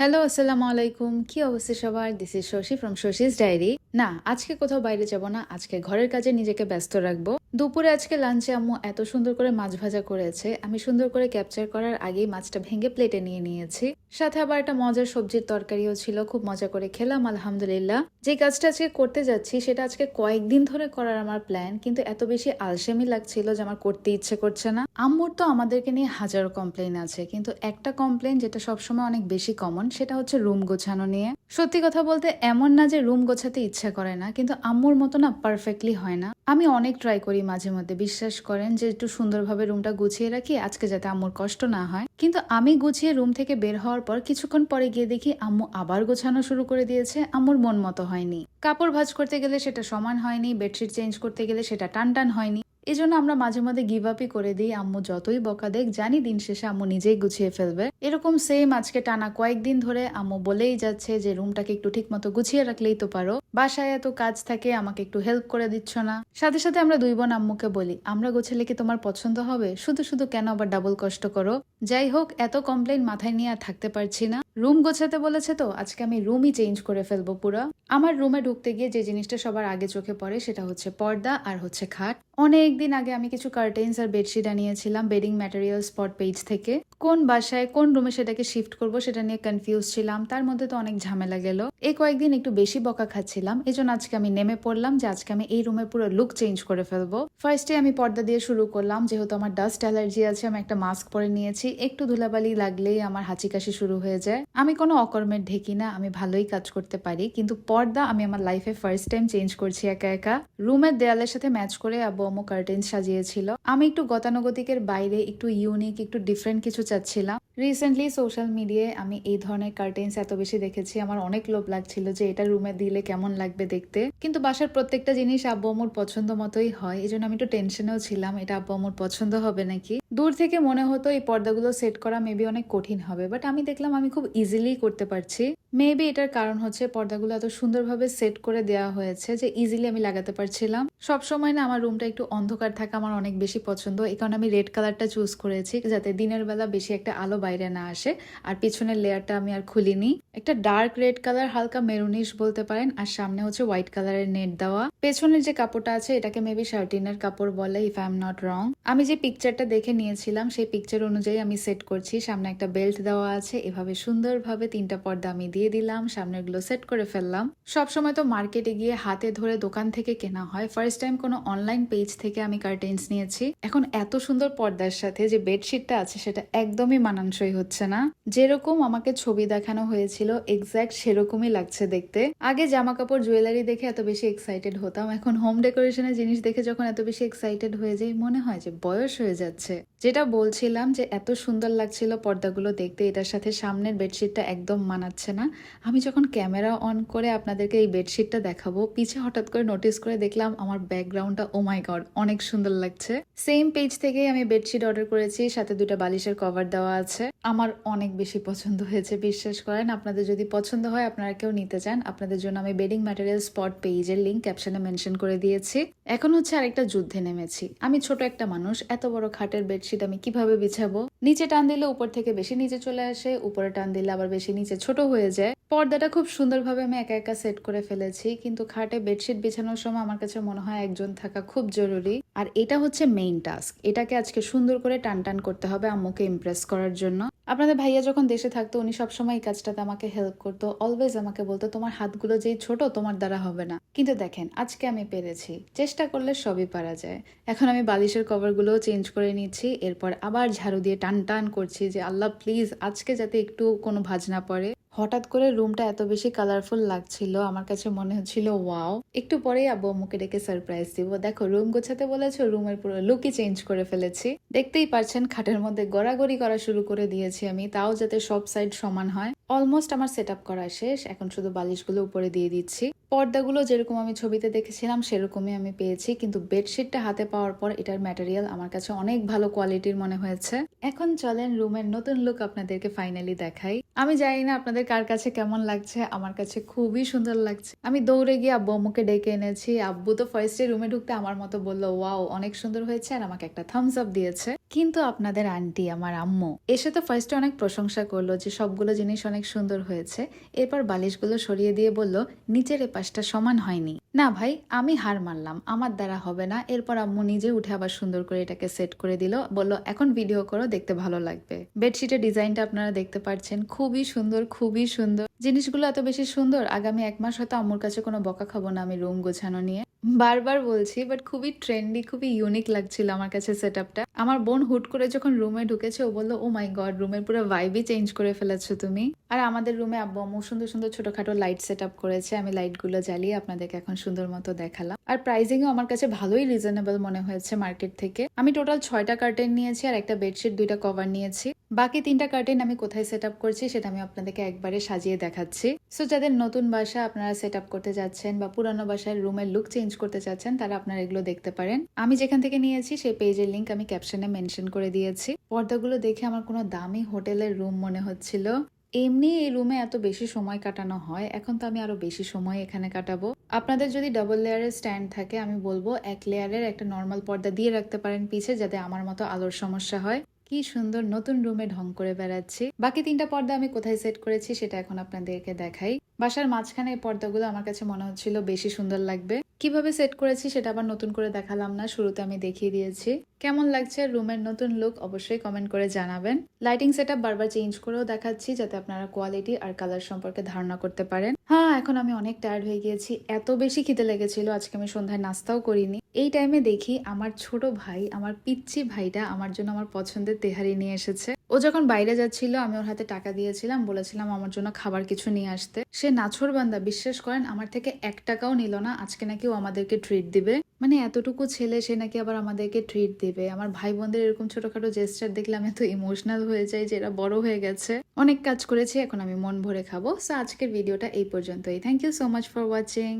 Hello আসসালামু আলাইকুম। কি অবস্থা সবার? This is Shashi from Shashi's diary না, আজকে কোথাও বাইরে যাব না, আজকে ঘরের কাজে নিজেকে ব্যস্ত রাখব। দুপুরে আজকে লাঞ্চে আম্মু এত সুন্দর করে মাছ ভাজা করেছে। আমি সুন্দর করে ক্যাপচার করার আগেই মাছটা ভেঙে প্লেটে নিয়ে নিয়েছি। সাথে আবার একটা মজার সবজির তরকারিও ছিল, খুব মজা করে খেলাম, আলহামদুলিল্লাহ। যে কাজটা আজকে করতে যাচ্ছি, সেটা আজকে কয়েকদিন ধরে করার আমার প্ল্যান কিন্তু এত বেশি আলসেমি লাগছিল যে আমার করতে ইচ্ছে করছে না। আম্মুর তো আমাদেরকে নিয়ে হাজারো কমপ্লেন আছে, কিন্তু একটা কমপ্লেন যেটা সবসময় অনেক বেশি কমন সেটা হচ্ছে রুম গোছানো নিয়ে। সত্যি কথা বলতে এমন না যে রুম গোছাতে ইচ্ছা করে না, কিন্তু আম্মুর মতো না পারফেক্টলি হয় না। আমি অনেক ট্রাই করি মাঝে মধ্যে বিশ্বাস করেন যে একটু সুন্দরভাবে রুমটা গুছিয়ে রাখি, আজকে যাতে আম্মুর কষ্ট না হয়। কিন্তু আমি গুছিয়ে রুম থেকে বের হওয়ার পর কিছুক্ষণ পরে গিয়ে দেখি আম্মু আবার গোছানো শুরু করে দিয়েছে, আম্মুর মন মতো হয়নি। কাপড় ভাজ করতে গেলে সেটা সমান হয়নি, বেডশিট চেঞ্জ করতে গেলে সেটা টান টান হয়নি। এই জন্য আমরা মাঝে মাঝে গিভ আপই করে দিই, আম্মু যতই বকা দেখ জানি দিন শেষে আম্মু নিজেই গুছিয়ে ফেলবে। এরকম সেম আজকে টানা কয়েকদিন ধরে আম্মু বলেই যাচ্ছে যে, রুমটাকে একটু ঠিক মতো গুছিয়ে রাখলেই তো পারো। বাসায় এত কাজ থাকে, আমাকে একটু হেল্প করে দিচ্ছ না। সাথে সাথে আমরা দুই বোন আম্মুকে বলি, আমরা গোছালে কি তোমার পছন্দ হবে? শুধু শুধু কেন আবার ডাবল কষ্ট করো? যাই হোক, এত কমপ্লেন মাথায় নিয়ে আর থাকতে পারছি না। রুম গোছাতে বলেছে তো, আজকে আমি রুমই চেঞ্জ করে ফেলব পুরো। আমার রুমে ঢুকতে গিয়ে যে জিনিসটা সবার আগে চোখে পড়ে সেটা হচ্ছে পর্দা আর হচ্ছে খাট। অনেক দিন আগে আমি কিছু কার্টেন্স আর বেডশিট আনিয়েছিলাম বেডিং ম্যাটেরিয়াল স্পট পেজ থেকে। কোন বাসায়, কোন রুমে সেটাকে শিফট করব সেটা নিয়ে কনফিউজ ছিলাম। তার মধ্যে তো অনেক ঝামেলা গেল। এই কয়েকদিন একটু বেশি বকা খাচ্ছিলাম। এই জন্য আজকে আমি নেমে পড়লাম যে আজকে আমি এই রুমের পুরো লুক চেঞ্জ করে ফেলব। ফার্স্টে আমি পর্দা দিয়ে শুরু করলাম, যেহেতু আমার ডাস্ট অ্যালার্জি আছে, আমি একটা মাস্ক পরে নিয়েছি। একটু ধুলাবালি লাগলেই আমার হাঁচি কাশি শুরু হয়ে যায়। আমি কোনো অকর্মের ঢেকি না, আমি ভালোই কাজ করতে পারি। কিন্তু পর্দা আমি আমার লাইফে ফার্স্ট টাইম চেঞ্জ করছি একা একা। রুমের দেয়ালের সাথে ম্যাচ করে আব্বু আম্মু কার্টেন সাজিয়েছিল। আমি একটু গতানুগতিকের বাইরে, একটু ইউনিক একটু ডিফারেন্ট কিছু চাচ্ছিলাম। রিসেন্টলি সোশ্যাল মিডিয়ায় আমি এই ধরনের কার্টেন্স এত বেশি দেখেছি, আমার অনেক লোভ লাগছিল যে এটা রুমে দিলে কেমন লাগবে দেখতে। কিন্তু বাসার প্রত্যেকটা জিনিস আব্বু আম্মুর পছন্দ মতোই হয় এই জন্য আমি একটু টেনশনেও ছিলাম, এটা আব্বু আম্মুর পছন্দ হবে নাকি? দূর থেকে মনে হতো এই পর্দাগুলো সেট করা মেবি অনেক কঠিন হবে বাট আমি দেখলাম আমি খুব ইজিলি করতে পারছি। মেবি এটার কারণ হচ্ছে পর্দাগুলো এত সুন্দরভাবে সেট করে দেওয়া হয়েছে যে ইজিলি আমি লাগাতে পারছিলাম। সব সময় না আমার রুমটা একটু অন্ধকার থাকা আমার অনেক বেশি পছন্দ, এই কারণে আমি রেড কালারটা চুজ করেছি, যাতে দিনের বেলা বেশি একটা আলো বাইরে না আসে। আর পিছনের লেয়ারটা আমি আর খুলিনি। একটা ডার্ক রেড কালার হালকা মেরুনিশ বলতে পারেন, আর সামনে হচ্ছে হোয়াইট কালারের নেট দেওয়া। পেছনের যে কাপড়টা আছে, এটাকে মেবি শার্টিনের কাপড় বলে if I am not wrong আমি যে পিকচারটা দেখে নিয়েছিলাম, সেই পিকচার অনুযায়ী আমি সেট করছি। সামনে একটা বেল্ট দেওয়া আছে, এভাবে সুন্দরভাবে তিনটা পর্দা আমি দিয়ে দিলাম সামনেগুলো সেট করে ফেললাম। সবসময় তো মার্কেটে গিয়ে হাতে ধরে দোকান থেকে কেনা হয়। ফার্স্ট টাইম কোনো অনলাইন পেজ থেকে আমি কার্টেন্স নিয়েছি। এখন এত সুন্দর পর্দার সাথে যে বেডশিটটা আছে, সেটা একদমই মানানসই হচ্ছে না। যেরকম আমাকে ছবি দেখানো হয়েছিল এক্স্যাক্ট সেরকমই লাগছে দেখতে। আগে জামা কাপড় জুয়েলারি দেখে এত বেশি এক্সাইটেড হতাম। এখন হোম ডেকোরেশনের জিনিস দেখে যখন এত বেশি এক্সাইটেড হয়ে যাই, মনে হয় যে বয়স হয়ে যাচ্ছে। যেটা বলছিলাম যে এত সুন্দর লাগছিল পর্দাগুলো দেখতে, এটার সাথে সামনের বেডশিটটা একদম মানাচ্ছে না। আমি যখন ক্যামেরা অন করে আপনাদেরকে এই বেডশিটটা দেখাবো, পিছে হঠাৎ করে নোটিস করে দেখলাম আমার ব্যাকগ্রাউন্ডটা ও মাই গড অনেক সুন্দর লাগছে। সেম পেজ থেকেই আমি বেডশিট অর্ডার করেছি, সাথে দুটো বালিশের কভার দেওয়া আছে। আমার অনেক বেশি পছন্দ হয়েছে, বিশ্বাস করেন। আপনাদের যদি পছন্দ হয়, আপনারা কেউ নিতে চান, আপনাদের জন্য আমি বেডিং ম্যাটেরিয়াল স্পট পেজের লিঙ্ক ক্যাপশনে মেনশন করে দিয়েছি। এখন হচ্ছে আরেকটা যুদ্ধে নেমেছি। আমি ছোট একটা মানুষ, এত বড় খাটের বেডশিট আমি কীভাবে বিছাবো? নিচে টান দিলে উপর থেকে বেশি নিচে চলে আসে, উপরে টান দিলে আবার বেশি নিচে ছোট হয়ে যায়। পর্দাটা খুব সুন্দরভাবে আমি একা একা সেট করে ফেলেছি, কিন্তু খাটে বেডশিট বিছানোর সময় আমার কাছে মনে হয় একজন থাকা খুব জরুরি। আর এটা হচ্ছে মেইন টাস্ক এটাকে আজকে সুন্দর করে টান টান করতে হবে আম্মুকে ইমপ্রেস করার জন্য। আপনাদের ভাইয়া যখন দেশে থাকতো, উনি সবসময় এই কাজটাতে আমাকে হেল্প করতো। অলওয়েজ আমাকে বলতো, তোমার হাতগুলো যেই ছোট, তোমার দ্বারা হবে না। কিন্তু দেখেন, আজকে আমি পেরেছি। চেষ্টা করলে সবই পারা যায়। এখন আমি বালিশের কভারগুলোও চেঞ্জ করে নিচ্ছি। এরপর আবার ঝাড়ু দিয়ে টান টান করছি যে, আল্লাহ প্লিজ আজকে যাতে একটু কোনো ভাজনা পড়ে। হঠাৎ করে রুমটা এত বেশি কালারফুল লাগছিল, আমার কাছে মনে হচ্ছিল, ওয়াও। একটু পরেই আব্বু আম্মুকে ডেকে সারপ্রাইজ দিব। দেখো, রুম গোছাতে বলেছ, রুমের পুরো লুকই চেঞ্জ করে ফেলেছি। দেখতেই পারছেন, খাটের মধ্যে গড়াগড়ি করা শুরু করে দিয়েছি আমি, তাও যাতে সব সাইড সমান হয়। অলমোস্ট আমার সেট আপ করা শেষ, এখন শুধু বালিশগুলো উপরে দিয়ে দিচ্ছি। পর্দাগুলো যেরকম আমি ছবিতে দেখেছিলাম, সেরকমই আমি পেয়েছি, কিন্তু বেডশিটটা হাতে পাওয়ার পর এটার ম্যাটেরিয়াল আমার কাছে অনেক ভালো কোয়ালিটির মনে হয়েছে। এখন চলেন রুমের নতুন লুক আপনাদেরকে ফাইনালি দেখাই। আমি জানি না আপনাদের কার কাছে কেমন লাগছে, আমার কাছে খুবই সুন্দর লাগছে। আমি দৌড়ে গিয়ে আব্বু আম্মুকে ডেকে এনেছি। আব্বু তো ফার্স্টে রুমে ঢুকতে আমার মতো বলল ওয়াও অনেক সুন্দর হয়েছে। আর আমাকে একটা থামস আপ দিয়েছে। কিন্তু আপনাদের আন্টি, আমার আম্মু এসে তো ফার্স্টে অনেক প্রশংসা করল যে সবগুলো জিনিস অনেক সুন্দর হয়েছে। এরপর বালিশগুলো সরিয়ে দিয়ে বলল, নিচের এপাশটা সমান হয়নি। না ভাই, আমি হার মানলাম, আমার দ্বারা হবে না। এরপর আম্মু নিজে উঠে আবার সুন্দর করে এটাকে সেট করে দিল, বলল, এখন ভিডিও করো, দেখতে ভালো লাগবে। বেডশিটের ডিজাইনটা আপনারা দেখতে পাচ্ছেন খুবই সুন্দর খুবই সুন্দর। জিনিসগুলো এত বেশি সুন্দর, আগামী এক মাস হয়তো আম্মুর কাছে কোনো বকা খাব না আমি রুম গোছানো নিয়ে। বারবার বলছি বাট খুবই ট্রেন্ডি খুবই ইউনিক লাগছিল আমার কাছে সেট আপটা আমার বোন হুট করে যখন রুমে ঢুকেছে, ও বলল ও মাই গড রুমের পুরো ভাইবই চেঞ্জ করে ফেলেছো তুমি। আর আমাদের রুমে আব্বু আম্মু সুন্দর সুন্দর ছোটখাটো লাইট সেট আপ করেছে। আমি লাইটগুলো জ্বালিয়ে আপনাদেরকে এখন সুন্দর মতো দেখালাম। আর প্রাইসিংও আমার কাছে ভালোই রিজনেবল মনে হয়েছে মার্কেট থেকে। আমি টোটাল ছয়টা কার্টেন নিয়েছি আর একটা বেডশিট দুইটা কভার নিয়েছি। বাকি তিনটা কার্টেন আমি কোথায় সেট করছি সেটা আমি আপনাদেরকে একবারে সাজিয়ে দেখাচ্ছি। সো যাদের নতুন বাসা আপনারা সেট করতে যাচ্ছেন বা পুরানো বাসার রুমের লুক চেঞ্জ করতে চাচ্ছেন, তারা আপনারা এগুলো দেখতে পারেন। আমি যেখান থেকে নিয়েছি সেই পেজের লিঙ্ক আমি ক্যাপশনে মেনশন করে দিয়েছি। পর্দাগুলো দেখে আমার কোনো দামি হোটেলের রুম মনে হচ্ছিল। এমনি এই রুমে এত বেশি সময় কাটানো হয়, এখন তো আমি আরও বেশি সময় এখানে কাটাবো। আপনাদের যদি ডাবল লেয়ারের স্ট্যান্ড থাকে, আমি বলব এক লেয়ারের একটা নর্মাল পর্দা দিয়ে রাখতে পারেন পিছে, যাতে আমার মতো আলোর সমস্যা হয়। কি সুন্দর নতুন রুমে ঢং করে বেড়াচ্ছি। বাকি তিনটা পর্দা আমি কোথায় সেট করেছি সেটা এখন আপনাদেরকে দেখাই। বাসার মাঝখানে এই পর্দাগুলো আমার কাছে মনে হচ্ছিল বেশি সুন্দর লাগবে। কীভাবে সেট করেছি সেটা আবার নতুন করে দেখালাম না, শুরুতে আমি দেখিয়ে দিয়েছি। কেমন লাগছে রুমের নতুন লুক অবশ্যই কমেন্ট করে জানাবেন। লাইটিং সেট বারবার চেঞ্জ করেও দেখাচ্ছি যাতে আপনারা কোয়ালিটি আর কালার সম্পর্কে ধারণা করতে পারেন। হ্যাঁ এখন আমি অনেক টায়ার্ড হয়ে গিয়েছি। এত বেশি খিদে লেগেছিল, আজকে আমি সন্ধ্যায় নাস্তাও করিনি। এই টাইমে দেখি আমার ছোট ভাই, আমার পিচ্ছি ভাইটা আমার জন্য আমার পছন্দের তেহারি নিয়ে এসেছে। ও যখন বাইরে যাচ্ছিল, আমি ওর হাতে টাকা দিয়েছিলাম, বলেছিলাম আমার জন্য খাবার কিছু নিয়ে আসতে। সে নাছর বান্দা বিশ্বাস করেন, আমার থেকে এক টাকাও নিল না, আজকে নাকি ও আমাদেরকে ট্রিট দিবে। মানে এতটুকু ছেলে, সে নাকি আবার আমাদেরকে ট্রিট দিবে। আমার ভাই বোনদের এরকম ছোটখাটো জেস্টার দেখলে আমি এত ইমোশনাল হয়ে যাই যে এরা বড় হয়ে গেছে। অনেক কাজ করেছি, এখন আমি মন ভরে খাব। সো আজকের ভিডিওটা এই পর্যন্তই। Thank you so much for watching